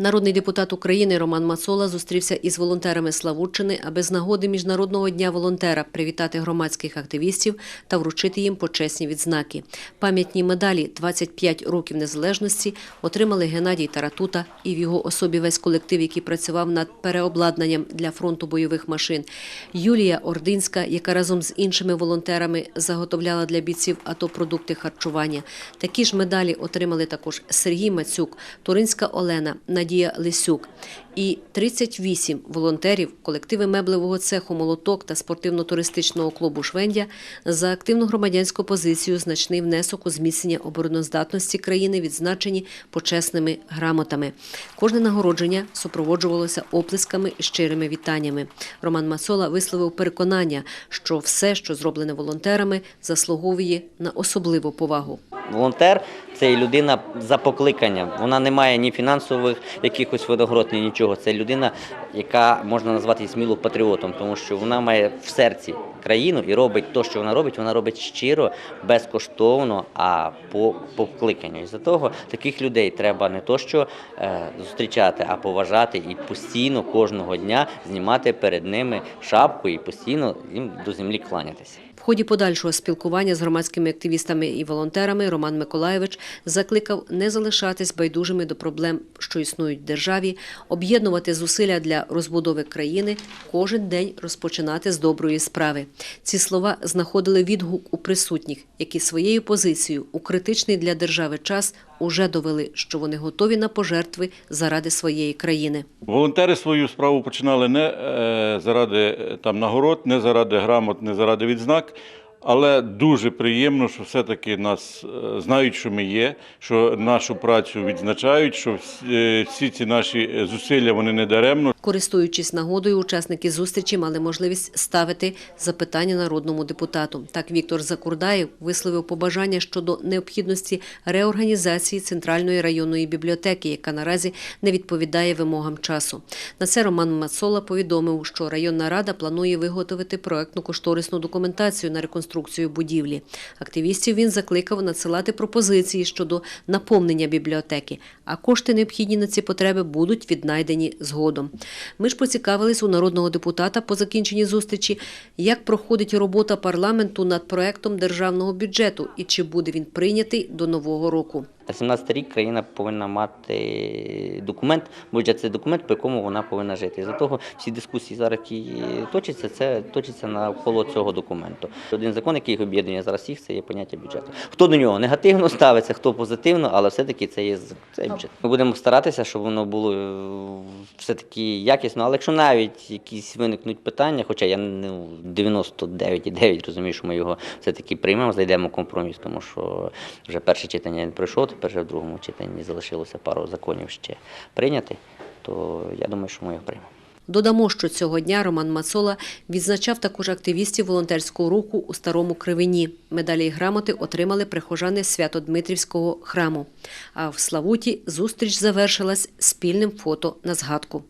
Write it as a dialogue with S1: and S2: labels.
S1: Народний депутат України Роман Мацола зустрівся із волонтерами Славутчини, аби з нагоди Міжнародного дня волонтера привітати громадських активістів та вручити їм почесні відзнаки. Пам'ятні медалі «25 років незалежності отримали Геннадій Таратута і в його особі весь колектив, який працював над переобладнанням для фронту бойових машин. Юлія Ординська, яка разом з іншими волонтерами заготовляла для бійців АТО продукти харчування. Такі ж медалі отримали також Сергій Мацюк, Туринська Олена, Надія Лисюк і 38 волонтерів колективи меблевого цеху «Молоток» та спортивно-туристичного клубу «Швендя» за активну громадянську позицію значний внесок у зміцнення обороноздатності країни відзначені почесними грамотами. Кожне нагородження супроводжувалося оплесками і щирими вітаннями. Роман Мацола висловив переконання, що все, що зроблене волонтерами, заслуговує на особливу повагу.
S2: Волонтер це людина за покликанням. Вона не має ні фінансових якихось винагород, ні нічого. Це людина, яка можна назвати сміло патріотом, тому що вона має в серці країну і робить те, що вона робить, вона робить щиро, безкоштовно, а по покликанню. І за того таких людей треба не то, що е, зустрічати, а поважати і постійно кожного дня знімати перед ними шапку і постійно їм до землі кланятися.
S1: В ході подальшого спілкування з громадськими активістами і волонтерами Роман Миколаєвич закликав не залишатись байдужими до проблем, що існують в державі, об'єднувати зусилля для розбудови країни, кожен день розпочинати з доброї справи. Ці слова знаходили відгук у присутніх, які своєю позицією у критичний для держави час уже довели, що вони готові на пожертви заради своєї країни.
S3: Волонтери свою справу починали не е, заради е, там нагород, не заради грамот, не заради відзнак. Але дуже приємно, що все-таки нас е, знають, що ми є, що нашу працю відзначають, що всі, е, ці наші е, зусилля вони не даремно.
S1: Користуючись нагодою, учасники зустрічі мали можливість ставити запитання народному депутату. Так Віктор Закурдаєв висловив побажання щодо необхідності реорганізації центральної районної бібліотеки, яка наразі не відповідає вимогам часу. На це Роман Мацола повідомив, що районна рада планує виготовити проектну кошторисну документацію на реконструкцію будівлі. Активістів він закликав надсилати пропозиції щодо наповнення бібліотеки, а кошти необхідні на ці потреби будуть віднайдені згодом. Ми ж поцікавились у народного депутата по закінченні зустрічі, як проходить робота парламенту над проектом державного бюджету і чи буде він прийнятий до нового року.
S2: На 17 рік країна повинна мати документ, бюджет це документ, по якому вона повинна жити. За того всі дискусії зараз, які точаться, це точиться навколо цього документу. Один закон, який їх об'єднує зараз всіх, це є поняття бюджету. Хто до нього негативно ставиться, хто позитивно, але все-таки це є це бюджет. Ми будемо старатися, щоб воно було е, все-таки якісно. Але якщо навіть якісь виникнуть питання, хоча я ну, 99,9 розумію, що ми його все-таки приймемо, знайдемо компроміс, тому що вже перше читання не пройшло, тепер вже в другому читанні залишилося пару законів ще прийняти, то я думаю, що ми його приймемо.
S1: Додамо, що цього дня Роман Мацола відзначав також активістів волонтерського руху у Старому Кривині. Медалі й грамоти отримали прихожани Свято-Дмитрівського храму. А в Славуті зустріч завершилась спільним фото на згадку.